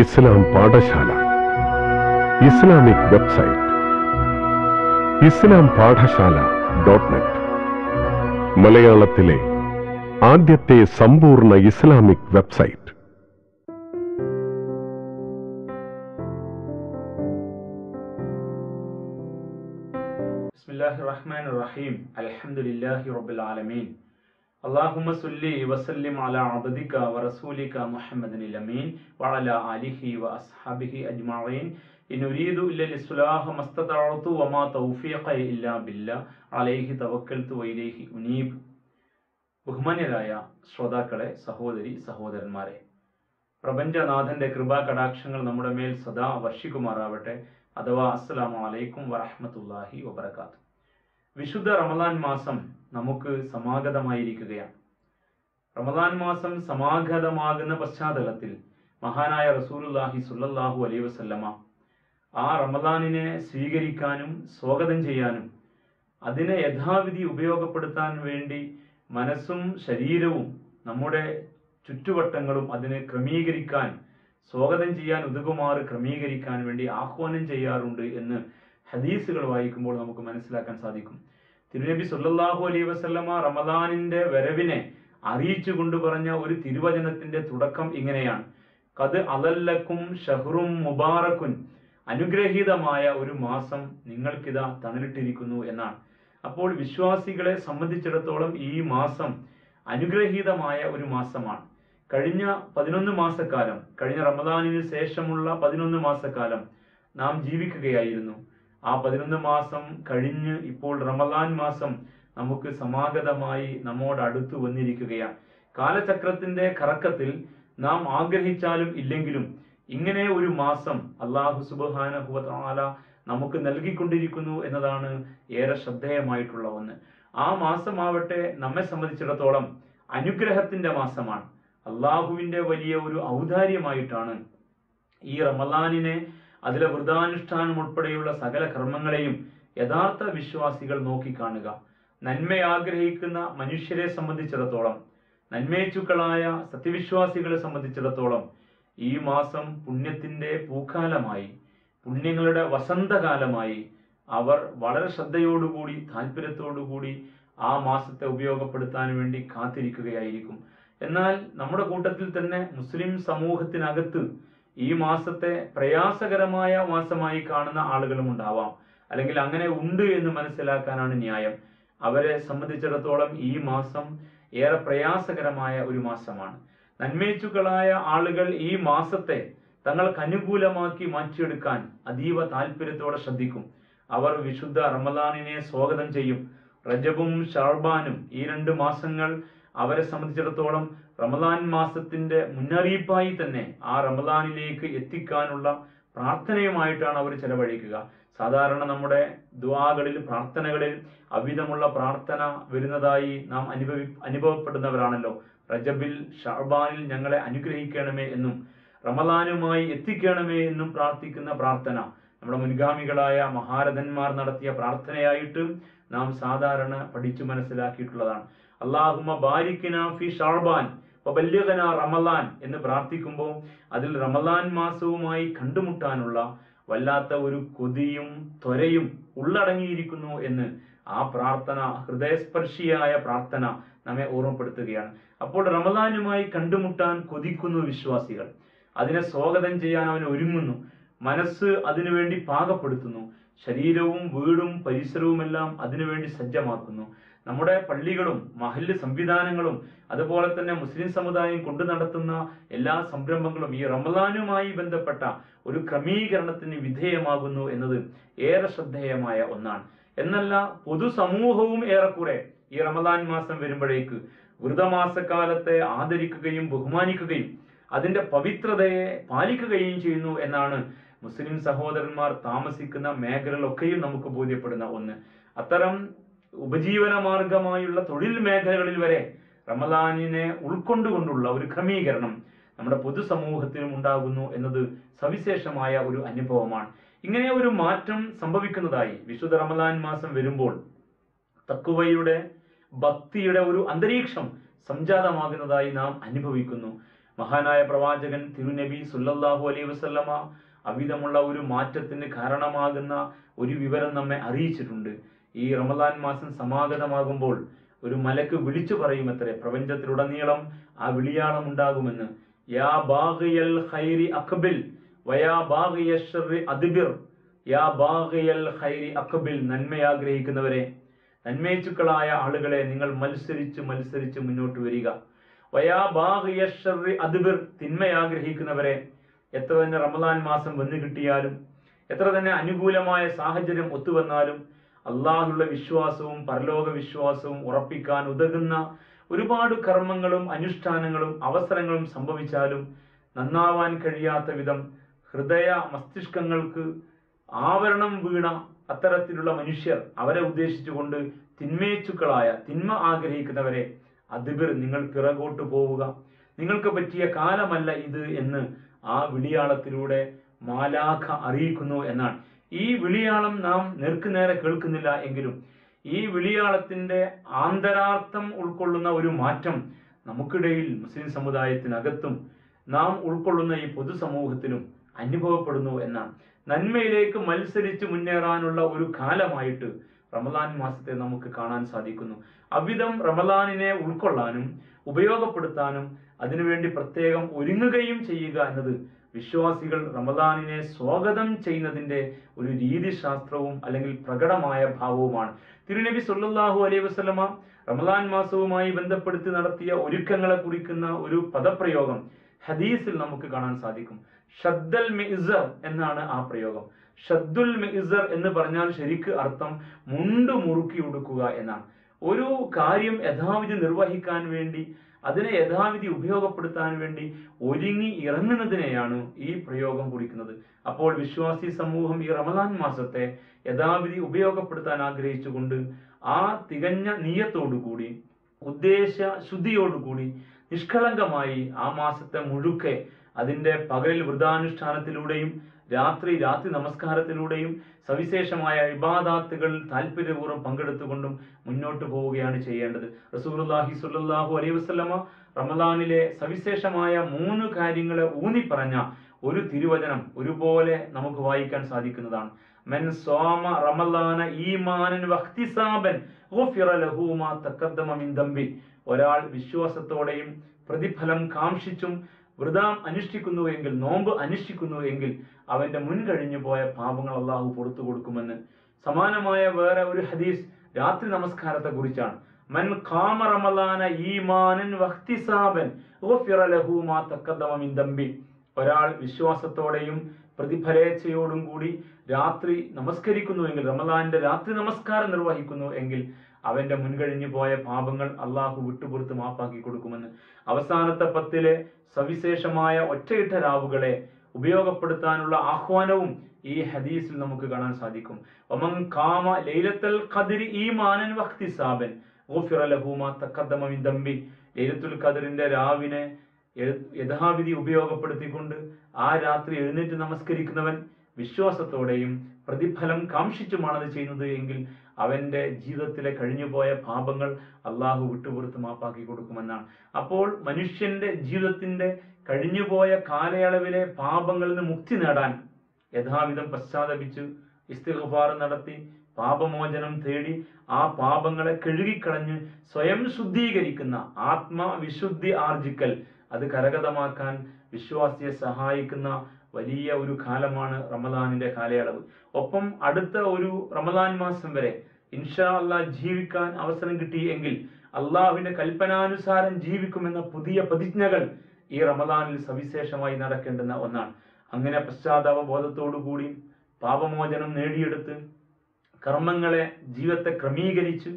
Islam Pathashala. Islamic website. Islam Pathashala dot net. മലയാളത്തിലെ ആദ്യത്തെ സമ്പൂർണ ഇസ്ലാമിക് വെബ്സൈറ്റ്. ബിസ്മില്ലാഹിർ റഹ്മാനിർ റഹീം. അൽഹംദുലില്ലാഹി റബ്ബിൽ ആലമീൻ. അള്ളാഹുമ സുല്ലി വസല്ലിം അല അബദിക വറസൂലിക മുഹമ്മദിൻ അമീൻ വളല അലിഹി വ അസ്ഹാബിഹി അജ്മഈൻ. ഇൻ ഉരീദു ഇല്ലൽ ഇസ്ലാഹ മസ്തതഅതു വമാ തൗഫീഖ ഇല്ലാ ബില്ലാ. അലൈഹി തവക്കൽതു വ ഇലൈഹി ഉനീബ്. ബഹുമാന്യരായ ശ്രോതാക്കളെ സഹോദരി സഹോദരന്മാരെ പ്രപഞ്ചനാഥന്റെ കൃപാ കടാക്ഷങ്ങൾ നമ്മുടെ മേൽ സദാ വർഷിക്കുമാറാവട്ടെ. അഥവാ അസ്സലാമു അലൈക്കും വറഹ്മത്തുള്ളാഹി വബറകാത്തു വിശുദ്ധ റമദാൻ മാസം നമുക്ക് സമാഗതമായിരിക്കുകയാണ്. റമദാൻ മാസം സമാഗതമാകുന്ന പശ്ചാത്തലത്തിൽ മഹാനായ റസൂലുള്ളാഹി സുല്ലാഹു അലൈ വസല്ലമ ആ റമദാനിനെ സ്വീകരിക്കാനും സ്വാഗതം ചെയ്യാനും അതിനെ യഥാവിധി ഉപയോഗപ്പെടുത്താൻ വേണ്ടി മനസ്സും ശരീരവും നമ്മുടെ ചുറ്റുവട്ടങ്ങളും അതിനെ ക്രമീകരിക്കാൻ സ്വാഗതം ചെയ്യാൻ ഉതകുമാറ് ക്രമീകരിക്കാൻ വേണ്ടി ആഹ്വാനം ചെയ്യാറുണ്ട് എന്ന് ഹദീസുകൾ വായിക്കുമ്പോൾ നമുക്ക് മനസ്സിലാക്കാൻ സാധിക്കും. തിരുനബി സല്ലല്ലാഹു അലൈഹി വസല്ലമ റമദാനിന്റെ വരവിനെ അറിയിച്ചു കൊണ്ട് പറഞ്ഞ ഒരു തിരുവചനത്തിന്റെ തുടക്കം ഇങ്ങനെയാണ്. കത് അലല്ലക്കും ഷഹ്റും മുബാറക്കുൻ അനുഗ്രഹീതമായ ഒരു മാസം നിങ്ങൾക്കിതാ തണലിട്ടിരിക്കുന്നു എന്നാണ്. അപ്പോൾ വിശ്വാസികളെ സംബന്ധിച്ചിടത്തോളം ഈ മാസം അനുഗ്രഹീതമായ ഒരു മാസമാണ്. കഴിഞ്ഞ പതിനൊന്ന് മാസക്കാലം കഴിഞ്ഞ റമദാനിന് ശേഷമുള്ള പതിനൊന്ന് മാസക്കാലം നാം ജീവിക്കുകയായിരുന്നു. ആ പതിനൊന്ന് മാസം കഴിഞ്ഞ് ഇപ്പോൾ റമദാൻ മാസം നമുക്ക് സമാഗതമായി നമ്മോട് അടുത്തു വന്നിരിക്കുകയാണ്. കാലചക്രത്തിന്റെ കറക്കത്തിൽ നാം ആഗ്രഹിച്ചാലും ഇല്ലെങ്കിലും ഇങ്ങനെ ഒരു മാസം അള്ളാഹു സുബാന നമുക്ക് നൽകിക്കൊണ്ടിരിക്കുന്നു എന്നതാണ് ഏറെ ശ്രദ്ധേയമായിട്ടുള്ള ഒന്ന്. ആ മാസമാവട്ടെ നമ്മെ സംബന്ധിച്ചിടത്തോളം അനുഗ്രഹത്തിന്റെ മാസമാണ്. അള്ളാഹുവിന്റെ വലിയ ഒരു ഔദാര്യമായിട്ടാണ് ഈ റമലാനിനെ അതിലെ വ്രതാനുഷ്ഠാനം ഉൾപ്പെടെയുള്ള സകല കർമ്മങ്ങളെയും യഥാർത്ഥ വിശ്വാസികൾ നോക്കിക്കാണുക. നന്മ ആഗ്രഹിക്കുന്ന മനുഷ്യരെ സംബന്ധിച്ചിടത്തോളം നന്മേച്ചുക്കളായ സത്യവിശ്വാസികളെ സംബന്ധിച്ചിടത്തോളം ഈ മാസം പുണ്യത്തിന്റെ പൂക്കാലമായി പുണ്യങ്ങളുടെ വസന്തകാലമായി അവർ വളരെ ശ്രദ്ധയോടുകൂടി താല്പര്യത്തോടുകൂടി ആ മാസത്തെ ഉപയോഗപ്പെടുത്താൻ വേണ്ടി കാത്തിരിക്കുകയായിരിക്കും. എന്നാൽ നമ്മുടെ കൂട്ടത്തിൽ തന്നെ മുസ്ലിം സമൂഹത്തിനകത്ത് ഈ മാസത്തെ പ്രയാസകരമായ മാസമായി കാണുന്ന ആളുകളും ഉണ്ടാവാം. അല്ലെങ്കിൽ അങ്ങനെ ഉണ്ട് എന്ന് മനസ്സിലാക്കാനാണ് ന്യായം. അവരെ സംബന്ധിച്ചിടത്തോളം ഈ മാസം ഏറെ പ്രയാസകരമായ ഒരു മാസമാണ്. നന്മേച്ചുക്കളായ ആളുകൾ ഈ മാസത്തെ തങ്ങൾക്ക് അനുകൂലമാക്കി മാറ്റിയെടുക്കാൻ അതീവ താല്പര്യത്തോടെ ശ്രദ്ധിക്കും. അവർ വിശുദ്ധ റമദാനിനെ സ്വാഗതം ചെയ്യും. റജബും ഷർബാനും ഈ രണ്ട് മാസങ്ങൾ അവരെ സംബന്ധിച്ചിടത്തോളം റമദാൻ മാസത്തിന്റെ മുന്നറിയിപ്പായി തന്നെ ആ റമദാനിലേക്ക് എത്തിക്കാനുള്ള പ്രാർത്ഥനയുമായിട്ടാണ് അവർ ചെലവഴിക്കുക. സാധാരണ നമ്മുടെ ദ്വാകളിൽ പ്രാർത്ഥനകളിൽ അവിധമുള്ള പ്രാർത്ഥന വരുന്നതായി നാം അനുഭവി അനുഭവപ്പെടുന്നവരാണല്ലോ. റജബിൽ ഷർബാനിൽ ഞങ്ങളെ അനുഗ്രഹിക്കണമേ എന്നും റമദാനുമായി എത്തിക്കണമേ എന്നും പ്രാർത്ഥിക്കുന്ന പ്രാർത്ഥന. നമ്മുടെ മുൻഗാമികളായ മഹാരഥന്മാർ നടത്തിയ പ്രാർത്ഥനയായിട്ട് നാം സാധാരണ പഠിച്ചു മനസ്സിലാക്കിയിട്ടുള്ളതാണ്. അള്ളാഹുമ ബാരിക്കിന ഫി ഷാർബാൻ വബല്യഗന റമലാൻ എന്ന് പ്രാർത്ഥിക്കുമ്പോൾ അതിൽ റമലാൻ മാസവുമായി കണ്ടുമുട്ടാനുള്ള വല്ലാത്ത ഒരു കൊതിയും ത്വരയും ഉള്ളടങ്ങിയിരിക്കുന്നു എന്ന് ആ പ്രാർത്ഥന ഹൃദയസ്പർശിയായ പ്രാർത്ഥന നമ്മെ ഓർമ്മപ്പെടുത്തുകയാണ്. അപ്പോൾ റമലാനുമായി കണ്ടുമുട്ടാൻ കൊതിക്കുന്നു വിശ്വാസികൾ. അതിനെ സ്വാഗതം ചെയ്യാൻ അവൻ ഒരുങ്ങുന്നു. മനസ്സ് അതിനുവേണ്ടി പാകപ്പെടുത്തുന്നു. ശരീരവും വീടും പരിസരവുമെല്ലാം അതിനുവേണ്ടി സജ്ജമാക്കുന്നു. നമ്മുടെ പള്ളികളും മഹല്ല് സംവിധാനങ്ങളും അതുപോലെ തന്നെ മുസ്ലിം സമുദായം കൊണ്ടു നടത്തുന്ന എല്ലാ സംരംഭങ്ങളും ഈ റമദാനുമായി ബന്ധപ്പെട്ട ഒരു ക്രമീകരണത്തിന് വിധേയമാകുന്നു എന്നത് ഏറെ ശ്രദ്ധേയമായ ഒന്നാണ്. എന്നല്ല പൊതുസമൂഹവും ഏറെക്കുറെ ഈ റമദാൻ മാസം വരുമ്പോഴേക്ക് വ്രതമാസക്കാലത്തെ ആദരിക്കുകയും ബഹുമാനിക്കുകയും അതിന്റെ പവിത്രതയെ പാലിക്കുകയും ചെയ്യുന്നു എന്നാണ് മുസ്ലിം സഹോദരന്മാർ താമസിക്കുന്ന മേഖലകളൊക്കെയും നമുക്ക് ബോധ്യപ്പെടുന്ന ഒന്ന്. അത്തരം ഉപജീവന മാർഗമായുള്ള തൊഴിൽ മേഖലകളിൽ വരെ റമദാനിനെ ഉൾക്കൊണ്ടുകൊണ്ടുള്ള ഒരു ക്രമീകരണം നമ്മുടെ പൊതുസമൂഹത്തിനും ഉണ്ടാകുന്നു എന്നത് സവിശേഷമായ ഒരു അനുഭവമാണ്. ഇങ്ങനെ ഒരു മാറ്റം സംഭവിക്കുന്നതായി വിശുദ്ധ റമദാൻ മാസം വരുമ്പോൾ തക്കുവയുടെ ഭക്തിയുടെ ഒരു അന്തരീക്ഷം സംജാതമാകുന്നതായി നാം അനുഭവിക്കുന്നു. മഹാനായ പ്രവാചകൻ തിരുനബി സുല്ലാഹു അലൈ വസല്ലമ അവിധമുള്ള ഒരു മാറ്റത്തിന് കാരണമാകുന്ന ഒരു വിവരം നമ്മെ അറിയിച്ചിട്ടുണ്ട്. ഈ റമദാൻ മാസം സമാഗതമാകുമ്പോൾ ഒരു മലക്ക് വിളിച്ചു പറയും പറയുമത്രേ പ്രപഞ്ചത്തിലുടനീളം ആ വിളിയാളം ഉണ്ടാകുമെന്ന് യാ ബാഗിയൽ ഖൈരി അക്ബിൽ വയാ ബാഗിയ അദ്ബിർ. യാ ബാഗിയൽ ഖൈരി അക്ബിൽ നന്മയാഗ്രഹിക്കുന്നവരെ നന്മേച്ചുക്കളായ ആളുകളെ നിങ്ങൾ മത്സരിച്ച് മത്സരിച്ച് മുന്നോട്ട് വരിക. വയാ ബാഗിയ അദ്ബിർ തിന്മയാഗ്രഹിക്കുന്നവരെ എത്ര തന്നെ റമദാൻ മാസം വന്നു കിട്ടിയാലും എത്ര തന്നെ അനുകൂലമായ സാഹചര്യം ഒത്തുവന്നാലും അള്ളാഹുള്ള വിശ്വാസവും പരലോക വിശ്വാസവും ഉറപ്പിക്കാൻ ഉതകുന്ന ഒരുപാട് കർമ്മങ്ങളും അനുഷ്ഠാനങ്ങളും അവസരങ്ങളും സംഭവിച്ചാലും നന്നാവാൻ കഴിയാത്ത വിധം ഹൃദയ മസ്തിഷ്കങ്ങൾക്ക് ആവരണം വീണ അത്തരത്തിലുള്ള മനുഷ്യർ അവരെ ഉദ്ദേശിച്ചുകൊണ്ട് തിന്മേച്ചുക്കളായ തിന്മ ആഗ്രഹിക്കുന്നവരെ അതിബിർ നിങ്ങൾ പിറകോട്ട് പോവുക. നിങ്ങൾക്ക് പറ്റിയ കാലമല്ല ഇത് എന്ന് ആ വിളിയാളത്തിലൂടെ മാലാഖ അറിയിക്കുന്നു എന്നാണ്. ഈ വിളിയാളം നാം നേർക്കുനേരെ കേൾക്കുന്നില്ല എങ്കിലും ഈ വിളിയാളത്തിന്റെ ആന്തരാർത്ഥം ഉൾക്കൊള്ളുന്ന ഒരു മാറ്റം നമുക്കിടയിൽ മുസ്ലിം സമുദായത്തിനകത്തും നാം ഉൾക്കൊള്ളുന്ന ഈ പൊതുസമൂഹത്തിലും അനുഭവപ്പെടുന്നു എന്നാണ്. നന്മയിലേക്ക് മത്സരിച്ച് മുന്നേറാനുള്ള ഒരു കാലമായിട്ട് റമദാൻ മാസത്തെ നമുക്ക് കാണാൻ സാധിക്കുന്നു. അവിധം റമദാനിനെ ഉൾക്കൊള്ളാനും ഉപയോഗപ്പെടുത്താനും അതിനുവേണ്ടി പ്രത്യേകം ഒരുങ്ങുകയും ചെയ്യുക എന്നത് വിശ്വാസികൾ റമദാനിനെ സ്വാഗതം ചെയ്യുന്നതിന്റെ ഒരു രീതിശാസ്ത്രവും അല്ലെങ്കിൽ പ്രകടമായ ഭാവവുമാണ്. തിരുനബി സൊല്ലാഹു അലൈഹി വസ്ലമ റമദാൻ മാസവുമായി ബന്ധപ്പെടുത്തി നടത്തിയ ഒരുക്കങ്ങളെ കുറിക്കുന്ന ഒരു പദപ്രയോഗം ഹദീസിൽ നമുക്ക് കാണാൻ സാധിക്കും. ഷദ്ദൽ മിസർ എന്നാണ് ആ പ്രയോഗം. ഷദ്ദുൽ മിസർ എന്ന് പറഞ്ഞാൽ ശരിക്ക് അർത്ഥം മുണ്ട് മുറുക്കി ഉടുക്കുക എന്നാണ്. ഒരു കാര്യം യഥാവിധി നിർവഹിക്കാൻ വേണ്ടി അതിനെ യഥാവിധി ഉപയോഗപ്പെടുത്താൻ വേണ്ടി ഒരുങ്ങി ഇറങ്ങുന്നതിനെയാണ് ഈ പ്രയോഗം കുറിക്കുന്നത്. അപ്പോൾ വിശ്വാസി സമൂഹം ഈ റമദാൻ മാസത്തെ യഥാവിധി ഉപയോഗപ്പെടുത്താൻ ആഗ്രഹിച്ചുകൊണ്ട് ആ തികഞ്ഞ നീയത്തോടുകൂടി ഉദ്ദേശ ശുദ്ധിയോടുകൂടി നിഷ്കളങ്കമായി ആ മാസത്തെ മുഴുക്കെ അതിന്റെ പകലിൽ വൃതാനുഷ്ഠാനത്തിലൂടെയും രാത്രി രാത്രി നമസ്കാരത്തിലൂടെയും സവിശേഷമായ ഇബാദാത്തുകൾ താല്പര്യപൂർവം പങ്കെടുത്തുകൊണ്ടും മുന്നോട്ട് പോവുകയാണ് ചെയ്യേണ്ടത്. റസൂലുള്ളാഹി സുല്ലാഹു അലൈഹി വസല്ലമ റമദാനിലെ സവിശേഷമായ മൂന്ന് കാര്യങ്ങളെ ഊന്നി പറഞ്ഞ ഒരു തിരുവചനം ഒരുപോലെ നമുക്ക് വായിക്കാൻ സാധിക്കുന്നതാണ്. മൻ സോമ മിൻ ദംബി. ഒരാൾ വിശ്വാസത്തോടെയും പ്രതിഫലം കാംക്ഷിച്ചും വ്രതം അനുഷ്ഠിക്കുന്നു എങ്കിൽ നോമ്പ് അനുഷ്ഠിക്കുന്നു എങ്കിൽ അവന്റെ മുൻകഴിഞ്ഞു പോയ പാപങ്ങൾ അള്ളാഹു പുറത്തു കൊടുക്കുമെന്ന്. സമാനമായ വേറെ ഒരു ഹദീസ് രാത്രി നമസ്കാരത്തെ കുറിച്ചാണ്. മൻ ഈമാനൻ മിൻ ഒരാൾ വിശ്വാസത്തോടെയും പ്രതിഫലേച്ഛയോടും കൂടി രാത്രി നമസ്കരിക്കുന്നു എങ്കിൽ റമലാന്റെ രാത്രി നമസ്കാരം നിർവഹിക്കുന്നു എങ്കിൽ അവന്റെ മുൻകഴിഞ്ഞു പോയ പാപങ്ങൾ അള്ളാഹു വിട്ടുപുറത്ത് മാപ്പാക്കി കൊടുക്കുമെന്ന്. അവസാനത്തെ പത്തിലെ സവിശേഷമായ ഒറ്റയിട്ട രാവുകളെ ഉപയോഗപ്പെടുത്താനുള്ള ആഹ്വാനവും ഈ ഹദീസിൽ നമുക്ക് കാണാൻ സാധിക്കും. കാമ ലൈലത്തൽ ഖദ്രി ഈമാനൻ ലഹു മാ തഖദ്ദമ മിൻ ദംബി. ലൈലത്തുൽ ഖദറിന്റെ രാവിനെ യഥാവിധി ഉപയോഗപ്പെടുത്തിക്കൊണ്ട് ആ രാത്രി എഴുന്നേറ്റ് നമസ്കരിക്കുന്നവൻ വിശ്വാസത്തോടെയും പ്രതിഫലം കാംക്ഷിച്ചുമാണത് ചെയ്യുന്നത് എങ്കിൽ അവന്റെ ജീവിതത്തിലെ കഴിഞ്ഞുപോയ പാപങ്ങൾ അള്ളാഹു വിട്ടുപുറത്ത് മാപ്പാക്കി കൊടുക്കുമെന്നാണ്. അപ്പോൾ മനുഷ്യന്റെ ജീവിതത്തിന്റെ കഴിഞ്ഞുപോയ കാലയളവിലെ പാപങ്ങളിൽ നിന്ന് മുക്തി നേടാൻ യഥാവിധം പശ്ചാത്തപിച്ച് ഇസ്തിഗ്ഫാർ നടത്തി പാപമോചനം തേടി ആ പാപങ്ങളെ കഴുകിക്കളഞ്ഞ് സ്വയം ശുദ്ധീകരിക്കുന്ന ആത്മവിശുദ്ധി ആർജിക്കൽ അത് കരഗതമാക്കാൻ വിശ്വാസിയെ സഹായിക്കുന്ന വലിയ ഒരു കാലമാണ് റമദാനിന്റെ കാലയളവ്. ഒപ്പം അടുത്ത ഒരു റമദാൻ മാസം വരെ ഇൻഷാ അള്ളാ ജീവിക്കാൻ അവസരം കിട്ടി എങ്കിൽ അള്ളാഹുവിന്റെ കൽപ്പനാനുസാരം ജീവിക്കുമെന്ന പുതിയ പ്രതിജ്ഞകൾ ഈ റമദാനിൽ സവിശേഷമായി നടക്കേണ്ടുന്ന ഒന്നാണ്. അങ്ങനെ പശ്ചാത്താപ ബോധത്തോടുകൂടി പാപമോചനം നേടിയെടുത്ത് കർമ്മങ്ങളെ ജീവിതത്തെ ക്രമീകരിച്ച്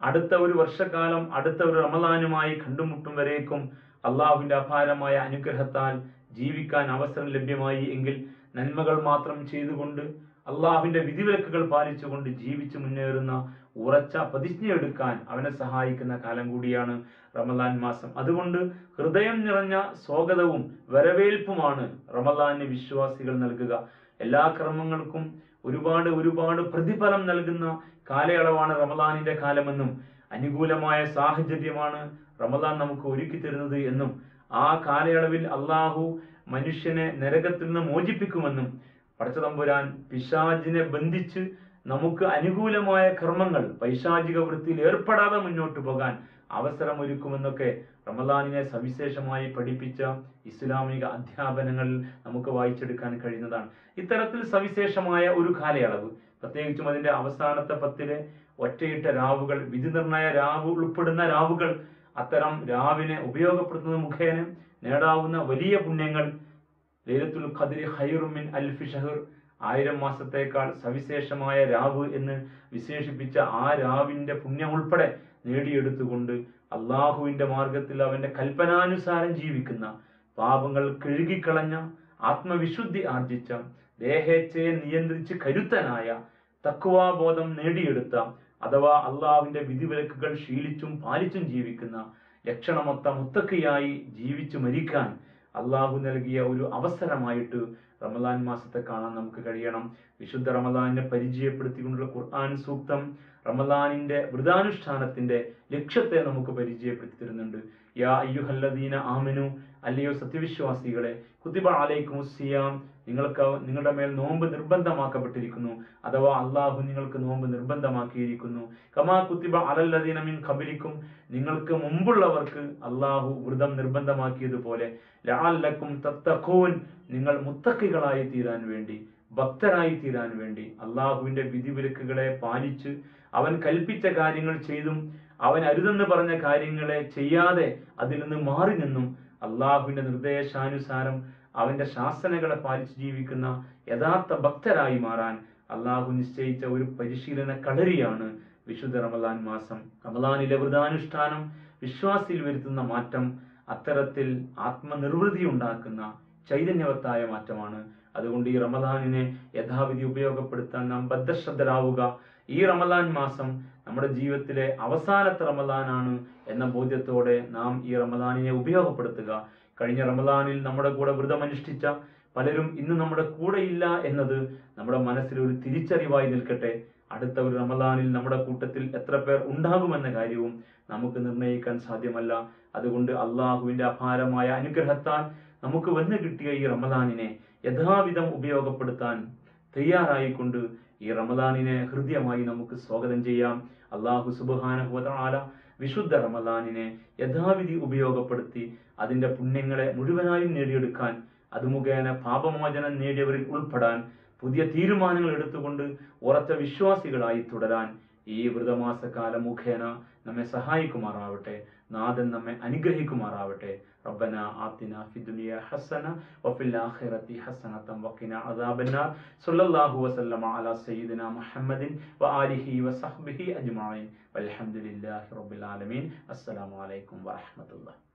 അടുത്ത ഒരു വർഷക്കാലം അടുത്ത ഒരു റമദാനുമായി കണ്ടുമുട്ടും വരേക്കും അള്ളാഹുവിന്റെ അപാരമായ അനുഗ്രഹത്താൽ ജീവിക്കാൻ അവസരം ലഭ്യമായി എങ്കിൽ നന്മകൾ മാത്രം ചെയ്തുകൊണ്ട് അള്ളാഹുവിന്റെ വിധിവിലക്കുകൾ പാലിച്ചുകൊണ്ട് ജീവിച്ചു മുന്നേറുന്ന ഉറച്ച പ്രതിജ്ഞയെടുക്കാൻ അവനെ സഹായിക്കുന്ന കാലം കൂടിയാണ് റമദാൻ മാസം. അതുകൊണ്ട് ഹൃദയം നിറഞ്ഞ സ്വാഗതവും വരവേൽപ്പുമാണ് റമദാന് വിശ്വാസികൾ നൽകുക. എല്ലാ കർമ്മങ്ങൾക്കും ഒരുപാട് ഒരുപാട് പ്രതിഫലം നൽകുന്ന കാലയളവാണ് റമദാനിന്റെ കാലമെന്നും അനുകൂലമായ സാഹചര്യമാണ് റമദാൻ നമുക്ക് ഒരുക്കി തരുന്നത് എന്നും ആ കാലയളവിൽ അള്ളാഹു മനുഷ്യനെ നരകത്തിൽ നിന്ന് മോചിപ്പിക്കുമെന്നും പടച്ചതമ്പുരാൻ പിശാജിനെ ബന്ധിച്ച് നമുക്ക് അനുകൂലമായ കർമ്മങ്ങൾ പൈശാചിക വൃത്തിയിൽ ഏർപ്പെടാതെ മുന്നോട്ട് പോകാൻ അവസരമൊരുക്കുമെന്നൊക്കെ റമദാനിനെ സവിശേഷമായി പഠിപ്പിച്ച ഇസ്ലാമിക അധ്യാപനങ്ങളിൽ നമുക്ക് വായിച്ചെടുക്കാൻ കഴിയുന്നതാണ്. ഇത്തരത്തിൽ സവിശേഷമായ ഒരു കാലയളവ്. പ്രത്യേകിച്ചും അതിന്റെ അവസാനത്തെ പത്തിലെ ഒറ്റയിട്ട രാവുകൾ വിധി നിർണയ രാവ് ഉൾപ്പെടുന്ന രാവുകൾ അത്തരം രാവിനെ ഉപയോഗപ്പെടുത്തുന്നത് മുഖേന നേടാവുന്ന വലിയ പുണ്യങ്ങൾ ലൈലത്തുൽ ഖദ്രി ഹൈറുമിൻ അൽഫി ഷഹർ. ആയിരം മാസത്തേക്കാൾ സവിശേഷമായ രാവ് എന്ന് വിശേഷിപ്പിച്ച ആ രാവിന്റെ പുണ്യം ഉൾപ്പെടെ നേടിയെടുത്തുകൊണ്ട് അള്ളാഹുവിന്റെ മാർഗത്തിൽ അവന്റെ കൽപ്പനാനുസാരം ജീവിക്കുന്ന പാപങ്ങൾ കഴുകിക്കളഞ്ഞ ആത്മവിശുദ്ധി ആർജിച്ച ദേഹേച്ഛയെ നിയന്ത്രിച്ച് കരുത്തനായ തക്വാബോധം നേടിയെടുത്ത അഥവാ അള്ളാഹുവിന്റെ വിധിവിലക്കുകൾ ശീലിച്ചും പാലിച്ചും ജീവിക്കുന്ന ലക്ഷണമൊത്ത മുത്തക്കയായി ജീവിച്ചു മരിക്കാൻ അള്ളാഹു നൽകിയ ഒരു അവസരമായിട്ട് റമദാൻ മാസത്തെ കാണാൻ നമുക്ക് കഴിയണം. വിശുദ്ധ റമദാനിനെ പരിചയപ്പെടുത്തിക്കൊണ്ടുള്ള ഖുർആൻ സൂക്തം റമദാനിന്റെ വ്രതാനുഷ്ഠാനത്തിന്റെ ലക്ഷ്യത്തെ നമുക്ക് പരിചയപ്പെടുത്തി തരുന്നുണ്ട്. യാ അയ്യുഹല്ലദീന ആമനു അല്ലയോ സത്യവിശ്വാസികളെ കുത്തിബ അലൈക്കും സിയാം നിങ്ങൾക്ക് നിങ്ങളുടെ മേൽ നോമ്പ് നിർബന്ധമാക്കപ്പെട്ടിരിക്കുന്നു. അഥവാ അള്ളാഹു നിങ്ങൾക്ക് നോമ്പ് നിർബന്ധമാക്കിയിരിക്കുന്നു. കമാ കുത്തിബ അലല്ലദീന മിൻ ഖബലിക്കും. നിങ്ങൾക്ക് മുമ്പുള്ളവർക്ക് അള്ളാഹു വ്രതം നിർബന്ധമാക്കിയതുപോലെ ലാലക്കും തത്തഖൂൻ. നിങ്ങൾ മുത്തക്കികളായി തീരാൻ വേണ്ടി ഭക്തരായി തീരാൻ വേണ്ടി അള്ളാഹുവിന്റെ വിധിവിലക്കുകളെ പാലിച്ച് അവൻ കൽപ്പിച്ച കാര്യങ്ങൾ ചെയ്തും അവൻ അരുതെന്ന് പറഞ്ഞ കാര്യങ്ങളെ ചെയ്യാതെ അതിൽ നിന്ന് മാറി നിന്നും അള്ളാഹുവിന്റെ നിർദ്ദേശാനുസാരം അവന്റെ ശാസനകളെ പാലിച്ച് ജീവിക്കുന്ന യഥാർത്ഥ ഭക്തരായി മാറാൻ അള്ളാഹു നിശ്ചയിച്ച ഒരു പരിശീലന കളരിയാണ് വിശുദ്ധ റമദാൻ മാസം. റമദാനിലെ വ്രതാനുഷ്ഠാനം വിശ്വാസിയിൽ വരുത്തുന്ന മാറ്റം അത്തരത്തിൽ ആത്മനിർവൃതി ഉണ്ടാക്കുന്ന ചൈതന്യവത്തായ മാറ്റമാണ്. അതുകൊണ്ട് ഈ റമദാനിനെ യഥാവിധി ഉപയോഗപ്പെടുത്താൻ നാം ബദ്ധശ്രദ്ധരാവുക. ഈ റമദാൻ മാസം നമ്മുടെ ജീവിതത്തിലെ അവസാനത്തെ റമദാനാണ് എന്ന ബോധ്യത്തോടെ നാം ഈ റമദാനിനെ ഉപയോഗപ്പെടുത്തുക. കഴിഞ്ഞ റമദാനിൽ നമ്മുടെ കൂടെ വ്രതമനുഷ്ഠിച്ച പലരും ഇന്ന് നമ്മുടെ കൂടെ ഇല്ല എന്നത് നമ്മുടെ മനസ്സിൽ ഒരു തിരിച്ചറിവായി നിൽക്കട്ടെ. അടുത്ത ഒരു റമദാനിൽ നമ്മുടെ കൂട്ടത്തിൽ എത്ര പേർ ഉണ്ടാകുമെന്ന കാര്യവും നമുക്ക് നിർണയിക്കാൻ സാധ്യമല്ല. അതുകൊണ്ട് അള്ളാഹുവിന്റെ അപാരമായ അനുഗ്രഹത്താൽ നമുക്ക് വന്നു കിട്ടിയ ഈ റമദാനിനെ യഥാവിധം ഉപയോഗപ്പെടുത്താൻ തയ്യാറായിക്കൊണ്ട് ഈ റമദാനിനെ ഹൃദ്യമായി നമുക്ക് സ്വാഗതം ചെയ്യാം. അള്ളാഹു സുബാനഹുല വിശുദ്ധ റമദാനിനെ യഥാവിധി ഉപയോഗപ്പെടുത്തി അതിന്റെ പുണ്യങ്ങളെ മുഴുവനായും നേടിയെടുക്കാൻ അത് മുഖേന പാപമോചനം നേടിയവരിൽ ഉൾപ്പെടാൻ പുതിയ തീരുമാനങ്ങൾ എടുത്തുകൊണ്ട് ഉറച്ച വിശ്വാസികളായി തുടരാൻ ഈ വ്രതമാസകാല മുഖേന നമ്മെ സഹായിക്കുമാറാവട്ടെ. നാഥൻ നമ്മെ അനുഗ്രഹിക്കുമാറാവട്ടെ. ربنا آتنا في الدنيا حسنة وفي الآخرة حسنة وقنا عذاب النار صلى الله وسلم على سيدنا محمد وآله وصحبه أجمعين والحمد لله رب العالمين السلام عليكم ورحمة الله